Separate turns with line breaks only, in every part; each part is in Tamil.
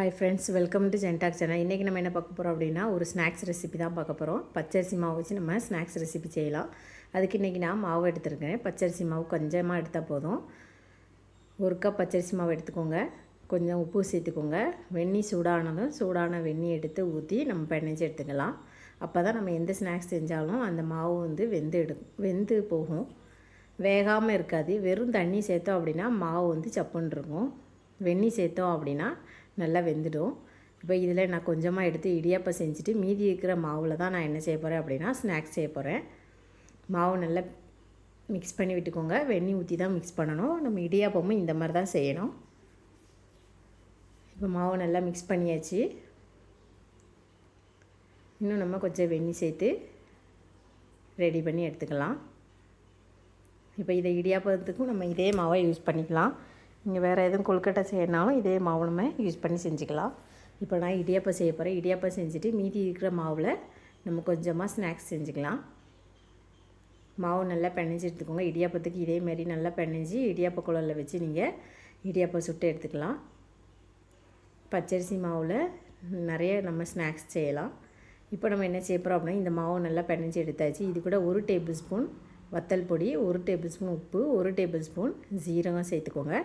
ஹாய் ஃப்ரெண்ட்ஸ் வெல்கம் டு ஜென்டாக் சேனல் இன்றைக்கி நம்ம என்ன பார்க்க போகிறோம் அப்படின்னா ஒரு ஸ்நாக்ஸ் ரெசிபி தான் பார்க்க போகிறோம் பச்சரிசி மாவு வச்சு நம்ம ஸ்நாக்ஸ் ரெசிபி செய்யலாம். அதுக்கு இன்றைக்கி நான் மாவு எடுத்துருக்கேன். பச்சரிசி மாவு கொஞ்சமாக எடுத்தால் போதும். ஒரு கப் பச்சரிசி மாவு எடுத்துக்கோங்க. கொஞ்சம் உப்பு சேர்த்துக்கோங்க. வெந்நி சூடானதும் சூடான வெந்நி எடுத்து ஊற்றி நம்ம பிணைஞ்சு எடுத்துக்கலாம். அப்போ தான் நம்ம எந்த ஸ்நாக்ஸ் செஞ்சாலும் அந்த மாவு வந்து வெந்து எடு வெந்து போகும். வேகாமல் இருக்காது. வெறும் தண்ணி சேர்த்தோம் அப்படின்னா மாவு வந்து சப்புன்னு இருக்கும். வெந்நி சேர்த்தோம் அப்படின்னா நல்லா வெந்துடும். இப்போ இதில் நான் கொஞ்சமாக எடுத்து இடியாப்பம் செஞ்சுட்டு மீதி இருக்கிற மாவில் தான் நான் என்ன செய்ய போகிறேன் அப்படின்னா ஸ்நாக்ஸ் செய்ய போகிறேன் மாவு நல்லா மிக்ஸ் பண்ணி விட்டுக்கோங்க. வெண்ணி ஊற்றி தான் மிக்ஸ் பண்ணணும். நம்ம இடியாப்பமும் இந்த மாதிரி தான் செய்யணும். இப்போ மாவு நல்லா மிக்ஸ் பண்ணியாச்சு. இன்னும் நம்ம கொஞ்சம் வெண்ணி சேர்த்து ரெடி பண்ணி எடுத்துக்கலாம். இப்போ இதை இடியாப்பத்துக்கும் நம்ம இதே மாவை யூஸ் பண்ணிக்கலாம். நீங்கள் வேறு எதுவும் கொழுக்கட்டை செய்யணுனாலும் இதே மாவு நம்ம யூஸ் பண்ணி செஞ்சுக்கலாம். இப்போ நான் இடியாப்பம் செய்ய போகிறேன் இடியாப்பம் செஞ்சுட்டு மீதி இருக்கிற மாவில் நம்ம கொஞ்சமாக ஸ்நாக்ஸ் செஞ்சுக்கலாம். மாவு நல்லா பிணைஞ்சி எடுத்துக்கோங்க. இடியாப்பத்துக்கு இதேமாரி நல்லா பிணைஞ்சி இடியாப்ப குழலில் வச்சு நீங்கள் இடியாப்பம் சுட்டு எடுத்துக்கலாம். பச்சரிசி மாவில் நிறைய நம்ம ஸ்நாக்ஸ் செய்யலாம். இப்போ நம்ம என்ன செய்ய போகிறோம் அப்படின்னா இந்த மாவு நல்லா பிணைஞ்சி எடுத்தாச்சு. இது கூட ஒரு டேபிள் ஸ்பூன் வத்தல் பொடி ஒரு டேபிள் ஸ்பூன் உப்பு ஒரு டேபிள் ஸ்பூன் ஜீரகம் சேர்த்துக்கோங்க.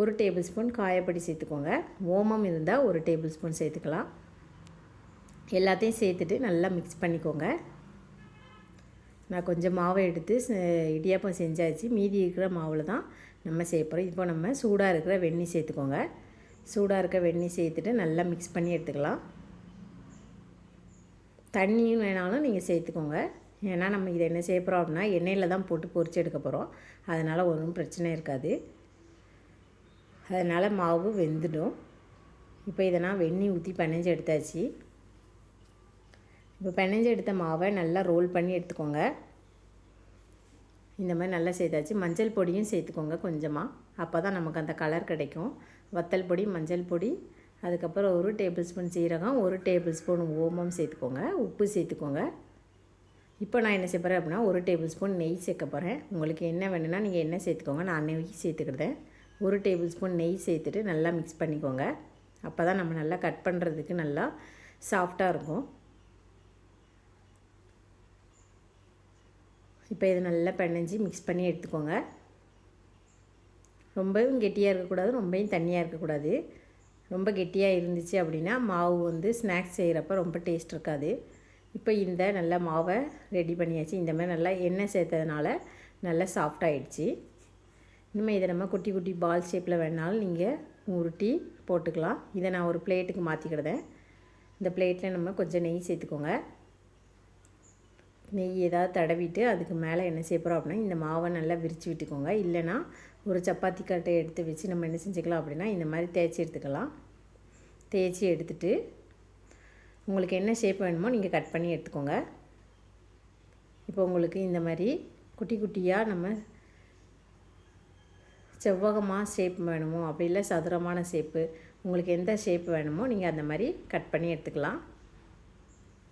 ஒரு டேபிள் ஸ்பூன் காயப்பொடி சேர்த்துக்கோங்க. ஓமம் இருந்தால் ஒரு டேபிள் ஸ்பூன் சேர்த்துக்கலாம். எல்லாத்தையும் சேர்த்துட்டு நல்லா மிக்ஸ் பண்ணிக்கோங்க. நான் கொஞ்சம் மாவை எடுத்து இடியாப்பம் செஞ்சாச்சு. மீதி இருக்கிற மாவில் தான் நம்ம சேர்ப்போம் இப்போ நம்ம சூடாக இருக்கிற வெந்நி சேர்த்துக்கோங்க. சூடாக இருக்க வெந்நீர் சேர்த்துட்டு நல்லா மிக்ஸ் பண்ணி எடுத்துக்கலாம். தண்ணியும் வேணாலும் நீங்கள் சேர்த்துக்கோங்க. ஏன்னா நம்ம இதை என்ன செய்ய அப்படின்னா எண்ணெயில் தான் போட்டு பொரிச்சு எடுக்க போகிறோம் அதனால் ஒன்றும் பிரச்சனை இருக்காது. அதனால் மாவு வெந்துடும். இப்போ இதை நான் வெந்நி ஊற்றி பிணைஞ்சு எடுத்தாச்சு. இப்போ பிணைஞ்சு எடுத்த மாவை நல்லா ரோல் பண்ணி எடுத்துக்கோங்க. இந்த மாதிரி நல்லா சேர்த்தாச்சு. மஞ்சள் பொடியும் சேர்த்துக்கோங்க கொஞ்சமாக அப்போ தான் நமக்கு அந்த கலர் கிடைக்கும். வத்தல் பொடி மஞ்சள் பொடி அதுக்கப்புறம் ஒரு டேபிள் ஸ்பூன் சீரகம் ஒரு டேபிள் ஸ்பூன் ஓமம் சேர்த்துக்கோங்க. உப்பு சேர்த்துக்கோங்க. இப்போ நான் என்ன செய்ய அப்படின்னா ஒரு டேபிள் ஸ்பூன் நெய் சேர்க்க போகிறேன் உங்களுக்கு என்ன வேணும்னா நீங்கள் என்ன சேர்த்துக்கோங்க. நான் நெய் சேர்த்துக்கிட்டேன் ஒரு டேபிள் ஸ்பூன் நெய் சேர்த்துட்டு நல்லா மிக்ஸ் பண்ணிக்கோங்க. அப்போ தான் நம்ம நல்லா கட் பண்ணுறதுக்கு நல்லா சாஃப்டாக இருக்கும். இப்போ இதை நல்லா பிணைஞ்சி மிக்ஸ் பண்ணி எடுத்துக்கோங்க. ரொம்பவும் கெட்டியாக இருக்கக்கூடாது ரொம்பவும் தண்ணியாக இருக்கக்கூடாது. ரொம்ப கெட்டியாக இருந்துச்சு அப்படின்னா மாவு வந்து ஸ்நாக்ஸ் செய்கிறப்ப ரொம்ப டேஸ்ட் இருக்காது. இப்போ இந்த நல்ல மாவை ரெடி பண்ணியாச்சு. இந்த மாதிரி நல்லா எண்ணெய் சேர்த்ததுனால நல்லா சாஃப்டாகிடுச்சு இனிமேல் இதை நம்ம குட்டி குட்டி பால் ஷேப்பில் வேணாலும் நீங்கள் உருட்டி போட்டுக்கலாம். இதை நான் ஒரு பிளேட்டுக்கு மாற்றிக்கிடுதேன் இந்த பிளேட்டில் நம்ம கொஞ்சம் நெய் சேர்த்துக்கோங்க. நெய் ஏதாவது தடவிட்டு அதுக்கு மேலே என்ன செய்ய அப்படின்னா இந்த மாவை நல்லா விரித்து விட்டுக்கோங்க. இல்லைனா ஒரு சப்பாத்தி கட்டை எடுத்து வச்சு நம்ம என்ன செஞ்சுக்கலாம் அப்படின்னா இந்த மாதிரி தேய்ச்சி எடுத்துக்கலாம். தேய்ச்சி எடுத்துட்டு உங்களுக்கு என்ன ஷேப் வேணுமோ நீங்கள் கட் பண்ணி எடுத்துக்கோங்க. இப்போ உங்களுக்கு இந்த மாதிரி குட்டி குட்டியாக நம்ம செவ்வகமாக ஷேப் வேணுமோ அப்படி இல்லை சதுரமான ஷேப்பு உங்களுக்கு எந்த ஷேப் வேணுமோ நீங்கள் அந்த மாதிரி கட் பண்ணி எடுத்துக்கலாம்.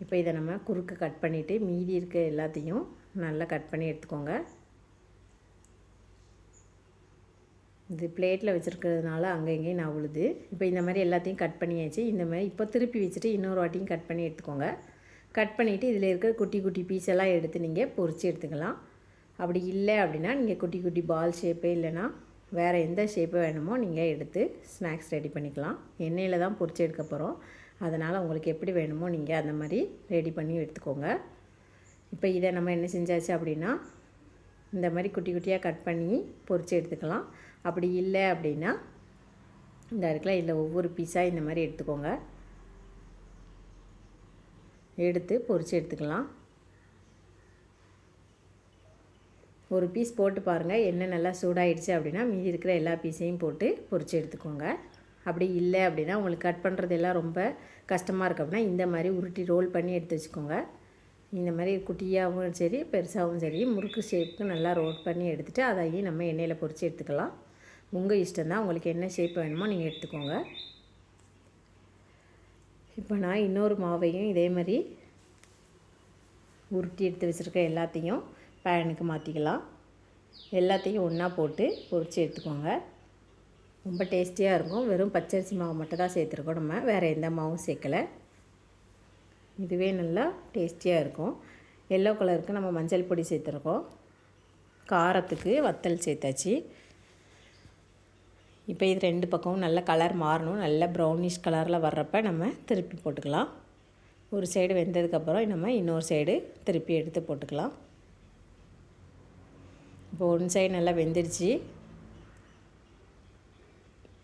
இப்போ இதை நம்ம குறுக்கு கட் பண்ணிவிட்டு மீதி இருக்க எல்லாத்தையும் நல்லா கட் பண்ணி எடுத்துக்கோங்க. இது பிளேட்டில் வச்சுருக்கிறதுனால அங்கே இங்கேயும் நான் உழுது. இப்போ இந்த மாதிரி எல்லாத்தையும் கட் பண்ணியாச்சு. இந்த மாதிரி இப்போ திருப்பி வச்சுட்டு இன்னொரு வாட்டியும் கட் பண்ணி எடுத்துக்கோங்க. கட் பண்ணிவிட்டு இதில் இருக்கிற குட்டி குட்டி பீஸ் எல்லாம் எடுத்து நீங்கள் பொறிச்சு எடுத்துக்கலாம். அப்படி இல்லை அப்படின்னா நீங்கள் குட்டி குட்டி பால் ஷேப்பு இல்லைன்னா வேறு எந்த ஷேப்பு வேணுமோ நீங்கள் எடுத்து ஸ்நாக்ஸ் ரெடி பண்ணிக்கலாம். எண்ணெயில் தான் பொறிச்சு எடுக்க போகிறோம் அதனால் உங்களுக்கு எப்படி வேணுமோ நீங்கள் அந்த மாதிரி ரெடி பண்ணி எடுத்துக்கோங்க. இப்போ இதை நம்ம என்ன செஞ்சாச்சு அப்படின்னா இந்த மாதிரி குட்டி குட்டியாக கட் பண்ணி பொறிச்சு எடுத்துக்கலாம். அப்படி இல்லை அப்படின்னா இந்த இருக்கலாம் இல்லை ஒவ்வொரு பீஸாக இந்த மாதிரி எடுத்துக்கோங்க. எடுத்து பொறிச்சு எடுத்துக்கலாம். ஒரு பீஸ் போட்டு பாருங்கள் எண்ணெய் நல்லா சூடாயிடுச்சு அப்படின்னா மீதி இருக்கிற எல்லா பீஸையும் போட்டு பொறிச்சு எடுத்துக்கோங்க. அப்படி இல்லை அப்படின்னா உங்களுக்கு கட் பண்ணுறது எல்லாம் ரொம்ப கஷ்டமாக இருக்குது அப்படின்னா இந்த மாதிரி உருட்டி ரோல் பண்ணி எடுத்து வச்சுக்கோங்க. இந்த மாதிரி குட்டியாகவும் சரி பெருசாகவும் சரி முறுக்கு ஷேப்புக்கு நல்லா ரோல் பண்ணி எடுத்துகிட்டு அதையும் நம்ம எண்ணெயில் பொறிச்சு எடுத்துக்கலாம். உங்கள் இஷ்டம் தான். உங்களுக்கு என்ன ஷேப் வேணுமோ நீங்கள் எடுத்துக்கோங்க. இப்போ நான் இன்னொரு மாவையும் இதே மாதிரி உருட்டி எடுத்து வச்சுருக்க எல்லாத்தையும் பேனுக்கு மாற்றிக்கலாம் எல்லாத்தையும் ஒன்றா போட்டு பொரித்து எடுத்துக்கோங்க. ரொம்ப டேஸ்டியாக இருக்கும். வெறும் பச்சரிசி மாவு மட்டும் தான் சேர்த்துருக்கோம் நம்ம. வேறு எந்த மாவும் சேர்க்கலை. இதுவே நல்லா டேஸ்டியாக இருக்கும். எல்லோ கலருக்கு நம்ம மஞ்சள் பொடி சேர்த்துருக்கோம். காரத்துக்கு வத்தல் சேர்த்தாச்சு. இப்போ இது ரெண்டு பக்கமும் நல்ல கலர் மாறணும். நல்ல ப்ரௌனிஷ் கலரில் வர்றப்ப நம்ம திருப்பி போட்டுக்கலாம். ஒரு சைடு வெந்ததுக்கப்புறம் நம்ம இன்னொரு சைடு திருப்பி எடுத்து போட்டுக்கலாம். இப்போ ஒன் சைடு நல்லா வெந்துடுச்சு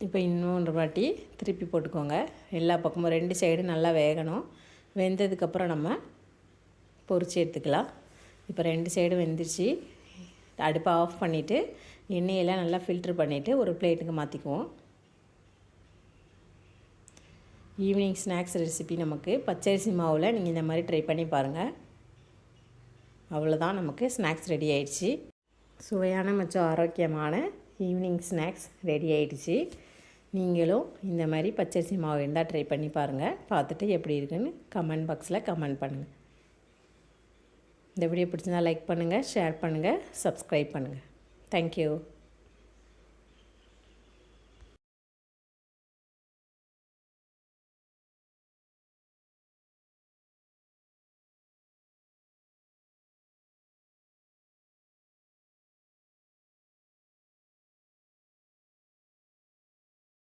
இப்போ இன்னொன்று வாட்டி திருப்பி போட்டுக்கோங்க. எல்லா பக்கமும் ரெண்டு சைடும் நல்லா வேகணும். வெந்ததுக்கப்புறம் நம்ம பொறிச்சு எடுத்துக்கலாம். இப்போ ரெண்டு சைடும் வெந்துருச்சு. அடுப்பை ஆஃப் பண்ணிவிட்டு எண்ணெயெல்லாம் நல்லா ஃபில்ட்ரு பண்ணிவிட்டு ஒரு பிளேட்டுக்கு மாற்றிக்குவோம் ஈவினிங் ஸ்நாக்ஸ் ரெசிபி நமக்கு பச்சரிசி மாவில் நீங்கள் இந்த மாதிரி ட்ரை பண்ணி பாருங்கள் அவ்வளோதான் நமக்கு ஸ்நாக்ஸ் ரெடி ஆயிடுச்சு. சுவையான மற்றும் ஆரோக்கியமான ஈவினிங் ஸ்நாக்ஸ் ரெடி ஆயிடுச்சு. நீங்களும் இந்த மாதிரி பச்சரிசி மாவு இருந்தால் ட்ரை பண்ணி பாருங்கள் பார்த்துட்டு எப்படி இருக்குன்னு கமெண்ட் பாக்ஸில் கமெண்ட் பண்ணுங்கள் இந்த வீடியோ பிடிச்சிருந்தால் லைக் பண்ணுங்கள் ஷேர் பண்ணுங்கள் சப்ஸ்கிரைப் பண்ணுங்கள் தேங்க்யூ